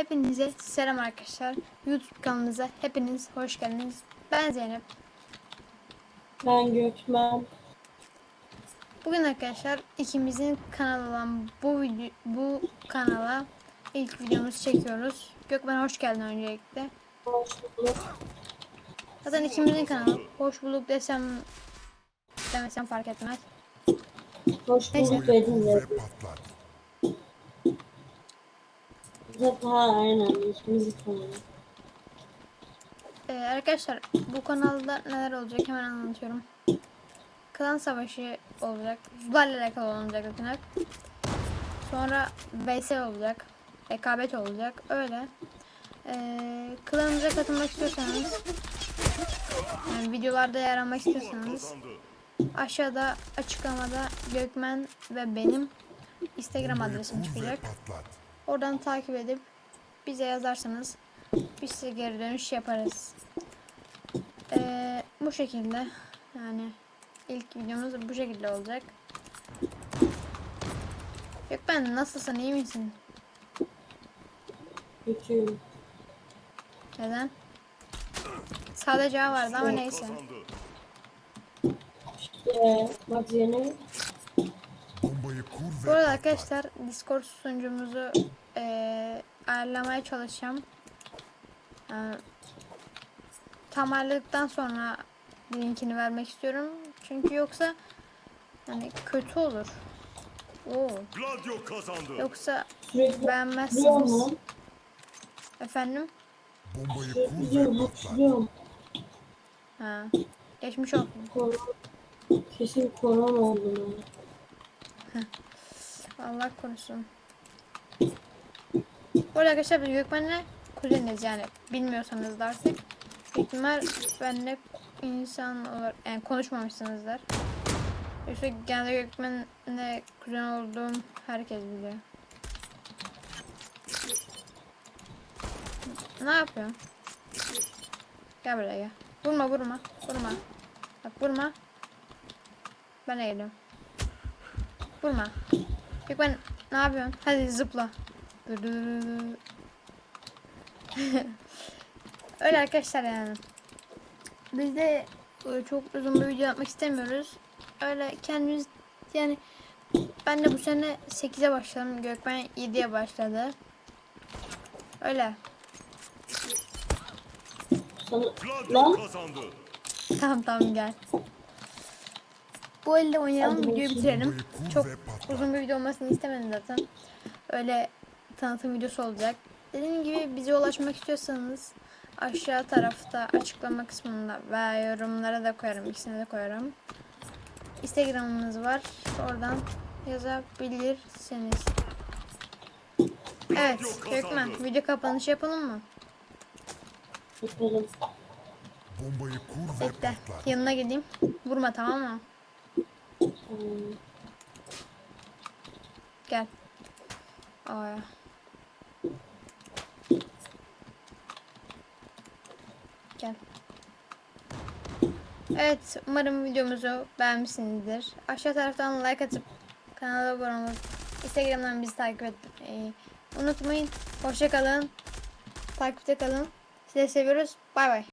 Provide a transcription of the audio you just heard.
Hepinize selam arkadaşlar. YouTube kanalımıza hepiniz hoş geldiniz. Ben Zeynep. Ben Gökmen. Bugün arkadaşlar ikimizin kanalı olan bu video, bu kanala ilk videomuzu çekiyoruz. Gökmen hoş geldin öncelikle. Hoş bulduk. Zaten ikimizin kanalı. Hoş bulduk desem demesem fark etmez. Hoş Neyse. bulduk dedin Ve de. patlat. Zaten ha aynen ismimizi tanıyorum. Ee, arkadaşlar bu kanalda neler olacak hemen anlatıyorum. Klan savaşı olacak. Zularla alakalı olacak zaten hep. Sonra VS olacak. Rekabet olacak. Öyle. Ee, klanımıza katılmak istiyorsanız yani videolarda yer almak istiyorsanız aşağıda açıklamada Gökmen ve benim Instagram adresim çıkacak. Oradan takip edip bize yazarsanız biz size geri dönüş yaparız. Ee, bu şekilde yani ilk videomuz bu şekilde olacak. Yok ben nasılsın iyi misin? Kötüyüm. Neden? Sadece A vardı ama neyse. İşte bak Bu arada arkadaşlar Discord sunucumuzu eee ayarlamaya çalışacağım. Yani, tam ayarladıktan sonra linkini vermek istiyorum. Çünkü yoksa yani kötü olur. Oo. Gladio kazandı. Yoksa beğenmezsiniz. Efendim? Bombayı kur. Ha. Geçmiş olsun. Kesin korona oldu. Allah korusun. Bu arada arkadaşlar biz Gökmen'le kuzeniz yani bilmiyorsanız da artık ihtimal benimle insan olarak yani konuşmamışsınızdır. Yoksa genelde Gökmen'le kuzen olduğum herkes biliyor. Ne yapıyorsun? Gel buraya gel. Vurma vurma vurma. Bak vurma. Ben eğiliyorum. Vurma. Yok ben ne yapıyorsun? Hadi zıpla. Öyle arkadaşlar yani. Biz de e, çok uzun bir video yapmak istemiyoruz. Öyle kendimiz yani ben de bu sene 8'e başladım. Gökmen 7'ye başladı. Öyle. Lan. Tamam tamam gel. Bu elde oynayalım videoyu bitirelim. Çok uzun bir video olmasını istemedim zaten. Öyle tanıtım videosu olacak. Dediğim gibi bize ulaşmak istiyorsanız aşağı tarafta açıklama kısmında veya yorumlara da koyarım. ikisine de koyarım. Instagram'ımız var. Oradan yazabilirsiniz. Evet, Gökmen video kapanışı yapalım mı? yapalım. Bombayı kur ve Bekle. patlat. Yanına gideyim. Vurma tamam mı? Tamam. Gel. Aya. Gel. Evet, umarım videomuzu beğenmişsinizdir. Aşağı taraftan like atıp kanala abone olup Instagram'dan bizi takip etmeyi unutmayın. Hoşça kalın. Takipte kalın. Sizi seviyoruz. Bay bay.